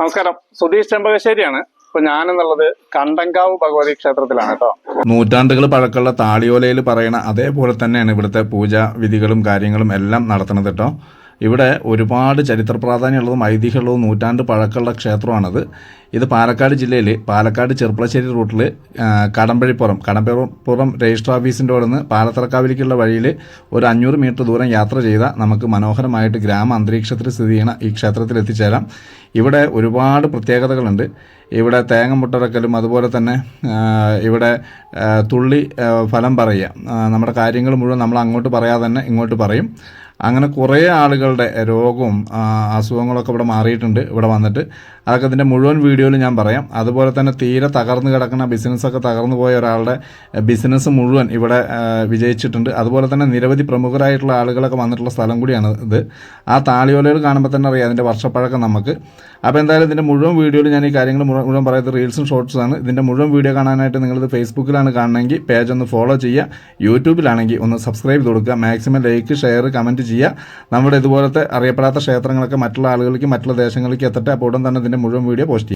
നമസ്കാരം. സുധീഷ് ചെമ്പകശ്ശേരിയാണ്. ഇപ്പൊ ഞാനെന്നുള്ളത് കണ്ടങ്കാവ് ഭഗവതി ക്ഷേത്രത്തിലാണ് കേട്ടോ. നൂറ്റാണ്ടുകൾ പഴക്കമുള്ള താളിയോലയിൽ പറയണ അതേപോലെ തന്നെയാണ് ഇവിടുത്തെ പൂജാ വിധികളും കാര്യങ്ങളും എല്ലാം നടത്തുന്നത് കേട്ടോ. ഇവിടെ ഒരുപാട് ചരിത്ര പ്രാധാന്യമുള്ളതും ഐതിഹ്യമുള്ളതും നൂറ്റാണ്ട് പഴക്കമുള്ള ക്ഷേത്രമാണത്. ഇത് പാലക്കാട് ജില്ലയിൽ പാലക്കാട് ചെറുപ്പളശ്ശേരി റൂട്ടിൽ കടമ്പഴിപ്പുറം കടമ്പഴിപ്പുറം രജിസ്റ്റർ ഓഫീസിന്റെ അവിടെ നിന്ന് പാലത്തറക്കാവിലേക്കുള്ള വഴിയിൽ ഒരു അഞ്ഞൂറ് മീറ്റർ ദൂരം യാത്ര ചെയ്താൽ നമുക്ക് മനോഹരമായിട്ട് ഗ്രാമ അന്തരീക്ഷത്തിൽ സ്ഥിതി ചെയ്യുന്ന ഈ ക്ഷേത്രത്തിൽ എത്തിച്ചേരാം. ഇവിടെ ഒരുപാട് പ്രത്യേകതകളുണ്ട്. ഇവിടെ തേങ്ങ മുട്ടറക്കലും അതുപോലെ തന്നെ ഇവിടെ തുള്ളി ഫലം പറയുക. നമ്മുടെ കാര്യങ്ങൾ മുഴുവൻ നമ്മൾ അങ്ങോട്ട് പറയാതെ തന്നെ ഇങ്ങോട്ട് പറയും. അങ്ങനെ കുറേ ആളുകളുടെ രോഗവും അസുഖങ്ങളൊക്കെ ഇവിടെ മാറിയിട്ടുണ്ട് ഇവിടെ വന്നിട്ട്. അതൊക്കെ ഇതിന്റെ മുഴുവൻ വീഡിയോയിൽ ഞാൻ പറയാം. അതുപോലെ തന്നെ തീരെ തകർന്നു കിടക്കുന്ന ബിസിനസ്സൊക്കെ തകർന്നു പോയ ഒരാളുടെ ബിസിനസ് മുഴുവൻ ഇവിടെ വിജയിച്ചിട്ടുണ്ട്. അതുപോലെ തന്നെ നിരവധി പ്രമുഖരായിട്ടുള്ള ആളുകളൊക്കെ വന്നിട്ടുള്ള സ്ഥലം കൂടിയാണ് ഇത്. ആ താളിയോലകൾ കാണുമ്പോൾ തന്നെ അറിയാം അതിന്റെ വർഷപ്പഴക്കം നമുക്ക്. അപ്പോൾ എന്തായാലും ഇതിന്റെ മുഴുവൻ വീഡിയോയിൽ ഞാൻ ഈ കാര്യങ്ങൾ മുഴുവൻ പറയുന്നത് റീൽസും ഷോർട്സാണ് ഇതിന്റെ മുഴുവൻ വീഡിയോ കാണാനായിട്ട് നിങ്ങളിത് ഫേസ്ബുക്കിലാണ് കാണണമെങ്കിൽ പേജ് ഒന്ന് ഫോളോ ചെയ്യുക. യൂട്യൂബിലാണെങ്കിൽ ഒന്ന് സബ്സ്ക്രൈബ് കൊടുക്കുക. മാക്സിമം ലൈക്ക് ഷെയർ കമന്റ് ചെയ്യുക നമ്മുടെ ഇതുപോലത്തെ അറിയപ്പെടാത്ത ക്ഷേത്രങ്ങളൊക്കെ മറ്റുള്ള ആളുകളിലേക്ക് മറ്റുള്ള ദേശങ്ങളിലേക്ക് എത്തട്ടെ. അപ്പോൾ ഉടൻ തന്നെ ഇതിന്റെ മുഴുവൻ വീഡിയോ പോസ്റ്റ് ചെയ്യും.